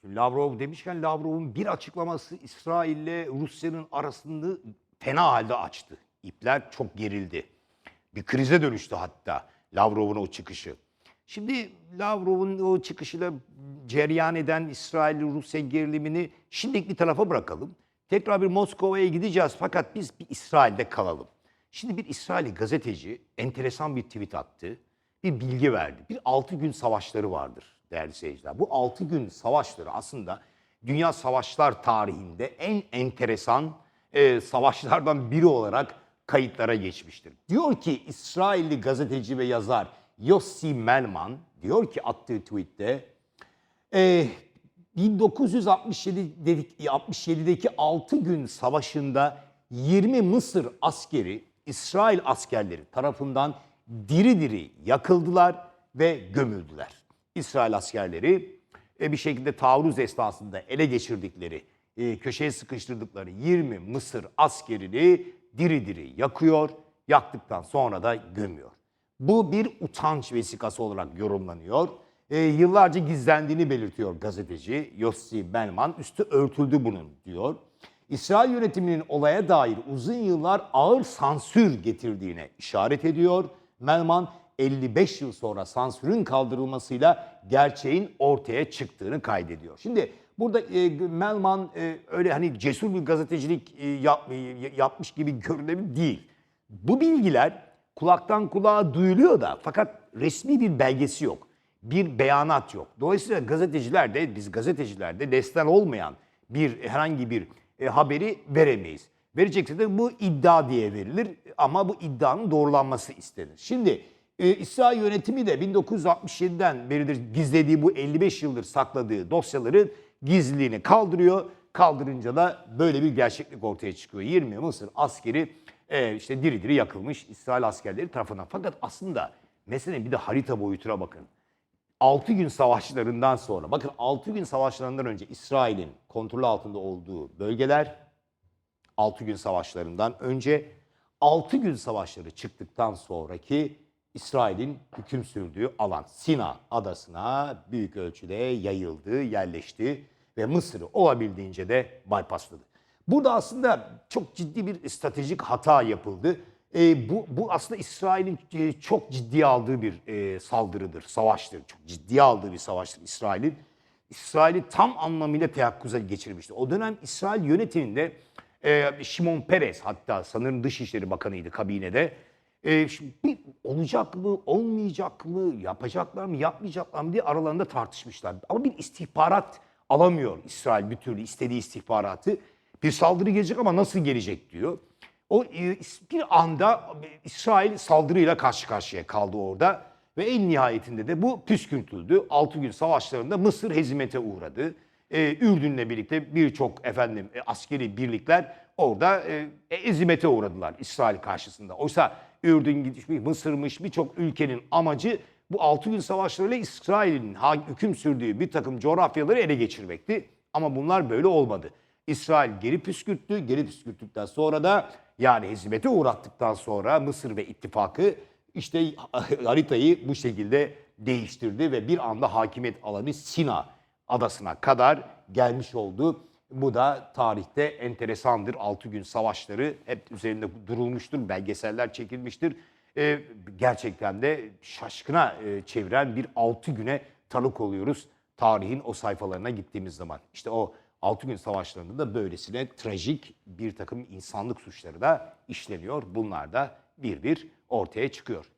Şimdi Lavrov demişken Lavrov'un bir açıklaması İsrail'le Rusya'nın arasını fena halde açtı. İpler çok gerildi. Bir krize dönüştü hatta Lavrov'un o çıkışı. Şimdi Lavrov'un o çıkışıyla cereyan eden İsrail-Rusya gerilimini şimdilik bir tarafa bırakalım. Tekrar bir Moskova'ya gideceğiz fakat biz bir İsrail'de kalalım. Şimdi bir İsrail gazeteci enteresan bir tweet attı. Bir bilgi verdi. Bir 6 gün savaşları vardır değerli seyirciler. Bu 6 gün savaşları aslında dünya savaşlar tarihinde en enteresan e, savaşlardan biri olarak kayıtlara geçmiştir. Diyor ki İsrailli gazeteci ve yazar Yossi Melman diyor ki attığı tweette e, 1967 dedik 67'deki 6 gün savaşında 20 Mısır askeri İsrail askerleri tarafından diri diri yakıldılar ve gömüldüler. İsrail askerleri e, bir şekilde taarruz esnasında ele geçirdikleri, e, köşeye sıkıştırdıkları 20 Mısır askerini diri diri yakıyor, yaktıktan sonra da gömüyor. Bu bir utanç vesikası olarak yorumlanıyor. E, yıllarca gizlendiğini belirtiyor gazeteci Yossi Belman. Üstü örtüldü bunun diyor. İsrail yönetiminin olaya dair uzun yıllar ağır sansür getirdiğine işaret ediyor. Melman 55 yıl sonra sansürün kaldırılmasıyla gerçeğin ortaya çıktığını kaydediyor. Şimdi burada e, Melman e, öyle hani cesur bir gazetecilik e, yap- e, yapmış gibi görünebilir değil. Bu bilgiler kulaktan kulağa duyuluyor da fakat resmi bir belgesi yok. Bir beyanat yok. Dolayısıyla gazeteciler de biz gazeteciler de destan olmayan bir herhangi bir e, haberi veremeyiz. Verecekse de bu iddia diye verilir ama bu iddianın doğrulanması istenir. Şimdi e, İsrail yönetimi de 1967'den beridir gizlediği bu 55 yıldır sakladığı dosyaların gizliliğini kaldırıyor. Kaldırınca da böyle bir gerçeklik ortaya çıkıyor. 20 Mısır askeri e, işte diri diri yakılmış İsrail askerleri tarafından. Fakat aslında mesele bir de harita boyutuna bakın. 6 gün savaşlarından sonra, bakın 6 gün savaşlarından önce İsrail'in kontrolü altında olduğu bölgeler, 6 gün savaşlarından önce, 6 gün savaşları çıktıktan sonraki İsrail'in hüküm sürdüğü alan Sina adasına büyük ölçüde yayıldı, yerleşti ve Mısır'ı olabildiğince de bypassladı. Burada aslında çok ciddi bir stratejik hata yapıldı. E, bu, bu aslında İsrail'in e, çok ciddiye aldığı bir e, saldırıdır, savaştır. Çok ciddiye aldığı bir savaştır İsrail'in. İsrail'i tam anlamıyla teyakkuza geçirmişti. O dönem İsrail yönetiminde e, Şimon Peres hatta sanırım Dışişleri Bakanı'ydı kabinede. E, bir olacak mı, olmayacak mı, yapacaklar mı, yapmayacaklar mı diye aralarında tartışmışlar. Ama bir istihbarat alamıyor İsrail bir türlü istediği istihbaratı. Bir saldırı gelecek ama nasıl gelecek diyor. O e, bir anda İsrail saldırıyla karşı karşıya kaldı orada ve en nihayetinde de bu püskürtüldü. 6 gün savaşlarında Mısır hezimete uğradı. Ee, Ürdün'le birlikte birçok efendim e, askeri birlikler orada e, ezimete uğradılar İsrail karşısında. Oysa Ürdün gitmiş, Mısır'mış birçok ülkenin amacı bu 6 gün savaşlarıyla İsrail'in hüküm sürdüğü bir takım coğrafyaları ele geçirmekti. Ama bunlar böyle olmadı. İsrail geri püskürttü. Geri püskürttükten sonra da yani hizmete uğrattıktan sonra Mısır ve ittifakı işte haritayı bu şekilde değiştirdi ve bir anda hakimiyet alanı Sina adasına kadar gelmiş oldu. Bu da tarihte enteresandır. 6 gün savaşları hep üzerinde durulmuştur, belgeseller çekilmiştir. Ee, gerçekten de şaşkına e, çeviren bir 6 güne tanık oluyoruz tarihin o sayfalarına gittiğimiz zaman. İşte o 6 gün savaşlarında da böylesine trajik bir takım insanlık suçları da işleniyor. Bunlar da bir bir ortaya çıkıyor.